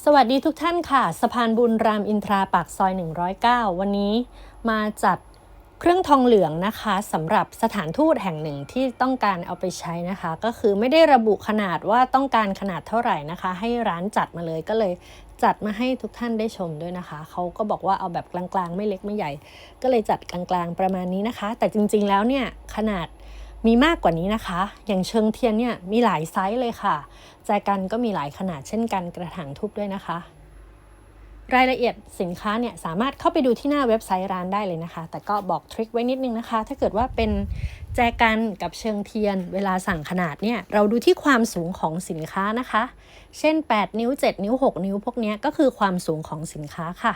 สวัสดีทุกท่านค่ะ สะพานบุญรามอินทราปากซอย 109 วันนี้มาจัดเครื่องทองเหลืองนะคะสำหรับสถานทูตแห่งหนึ่งที่ต้องการเอาไปใช้นะคะ ก็คือไม่ได้ระบุขนาดว่าต้องการขนาดเท่าไหร่นะคะ ให้ร้านจัดมาเลยก็เลยจัดมาให้ทุกท่านได้ชมด้วยนะคะ เขาก็บอกว่าเอาแบบกลางๆ ไม่เล็กไม่ใหญ่ ก็เลยจัดกลางๆประมาณนี้นะคะ แต่จริงๆแล้วเนี่ยขนาด มีมากกว่านี้นะคะ อย่างเชิงเทียนเนี่ยมีหลายไซส์เลยค่ะ แจกันก็มีหลายขนาดเช่นกันกระถางทูบด้วยนะคะ รายละเอียดสินค้าเนี่ยสามารถเข้าไปดูที่หน้าเว็บไซต์ร้านได้เลยนะคะ แต่ก็บอกทริคไว้นิดนึงนะคะ ถ้าเกิดว่าเป็นแจกันกับเชิงเทียน เวลาสั่งขนาดเนี่ยเราดูที่ความสูงของสินค้านะคะ เช่น 8 นิ้ว 7 นิ้ว 6 นิ้ว พวกเนี้ยก็คือความสูงของสินค้าค่ะ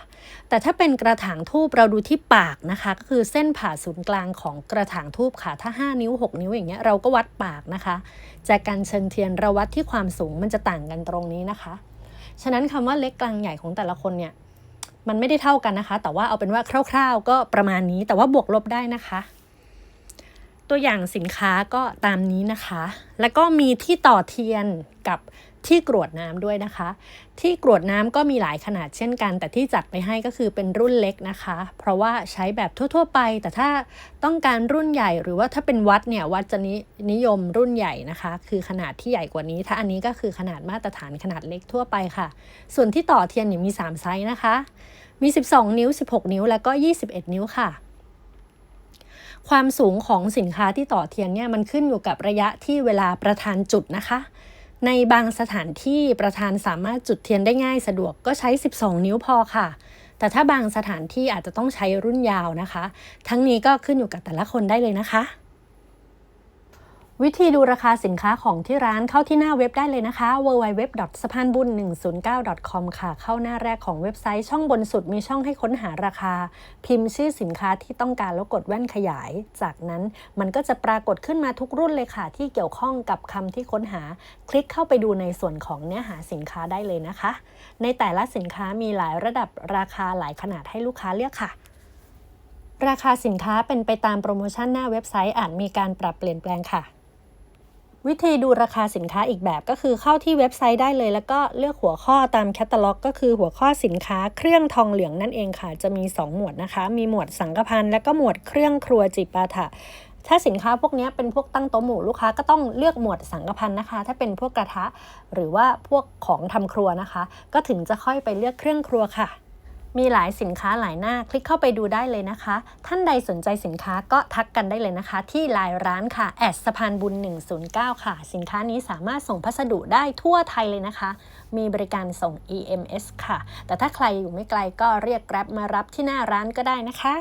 แต่ถ้าเป็นกระถางทูบเราดูที่ปากนะคะ ก็คือเส้นผ่าศูนย์กลางของกระถางทูบค่ะ ถ้า 5 นิ้ว 6 นิ้วอย่างเงี้ยเราก็วัดปากนะคะ แจกันเชิงเทียนเราวัดที่ความสูงมันจะต่างกันตรงนี้นะคะ ฉะนั้นคำว่าเล็กกลางใหญ่ของแต่ละคนเนี่ยมันไม่ได้เท่ากันนะคะ แต่ว่าเอาเป็นว่าคร่าว ๆ ก็ประมาณนี้แต่ว่าบวกลบได้นะคะ ตัวอย่างสินค้าก็ตามนี้นะคะ แล้วก็มีที่ต่อเทียนกับที่กรวดน้ำด้วยนะคะ ที่กรวดน้ำก็มีหลายขนาดเช่นกัน แต่ที่จัดไปให้ก็คือเป็นรุ่นเล็กนะคะ เพราะว่าใช้แบบทั่ว ๆ ไป แต่ถ้าต้องการรุ่นใหญ่หรือว่าถ้าเป็นวัดเนี่ยวัดจะนินิยมรุ่นใหญ่นะคะ คือขนาดที่ใหญ่กว่านี้ ถ้าอันนี้ก็คือขนาดมาตรฐานขนาดเล็กทั่วไปค่ะ ส่วนที่ต่อเทียนเนี่ยมี 3 ไซส์นะคะ มี 12 นิ้ว 16 นิ้ว แล้วก็ 21 นิ้วค่ะ ความสูงของสินค้าที่ต่อเทียนเนี่ยมันขึ้นอยู่กับระยะที่เวลาประธานจุดนะคะ ในบางสถานที่ประธานสามารถจุดเทียนได้ง่ายสะดวกก็ใช้ 12 นิ้วพอค่ะ แต่ถ้าบางสถานที่อาจจะต้องใช้รุ่นยาวนะคะ ทั้งนี้ก็ขึ้นอยู่กับแต่ละคนได้เลยนะคะ วิธีดูราคาสินค้าของที่ร้านเข้าที่หน้าเว็บได้เลยนะคะ www สะพานบุญ109 com ค่ะ เข้าหน้าแรกของเว็บไซต์ช่องบนสุดมีช่องให้ค้นหาราคา พิมพ์ชื่อสินค้าที่ต้องการแล้วกดแว่นขยาย จากนั้นมันก็จะปรากฏขึ้นมาทุกรุ่นเลยค่ะ ที่เกี่ยวข้องกับคำที่ค้นหา คลิกเข้าไปดูในส่วนของเนื้อหาสินค้าได้เลยนะคะ ในแต่ละสินค้ามีหลายระดับราคาหลายขนาดให้ลูกค้าเลือกค่ะราคาสินค้าเป็นไปตามโปรโมชั่นหน้าเว็บไซต์อาจมีการปรับเปลี่ยนแปลงค่ะ วิธีดูราคาสินค้าอีกแบบก็คือเข้าที่เว็บไซต์ได้เลย แล้วก็เลือกหัวข้อตามแคตตาล็อกก็คือหัวข้อสินค้าเครื่องทองเหลืองนั่นเองค่ะ จะมี 2 หมวดนะคะ มีหมวดสังกพันและก็หมวดเครื่องครัวจิปาถะถ้าสินค้าพวกนี้เป็นพวกตั้งโต๊ะหมู่ลูกค้าก็ต้องเลือกหมวดสังกพันนะคะ ถ้าเป็นพวกกระทะหรือว่าพวกของทำครัวนะคะ ก็ถึงจะค่อยไปเลือกเครื่องครัวค่ะ มีหลายสินค้าหลายหน้าคลิกเข้าไปดูได้เลยนะคะ ท่านใดสนใจสินค้าก็ทักกันได้เลยนะคะ ที่ไลน์ร้านค่ะแอดสะพานบุญ 109 ค่ะ สินค้านี้สามารถส่งพัสดุได้ทั่วไทยเลยนะคะ มีบริการส่ง EMS ค่ะ แต่ถ้าใครอยู่ไม่ไกลก็เรียกแกร็บมารับที่หน้าร้านก็ได้นะคะ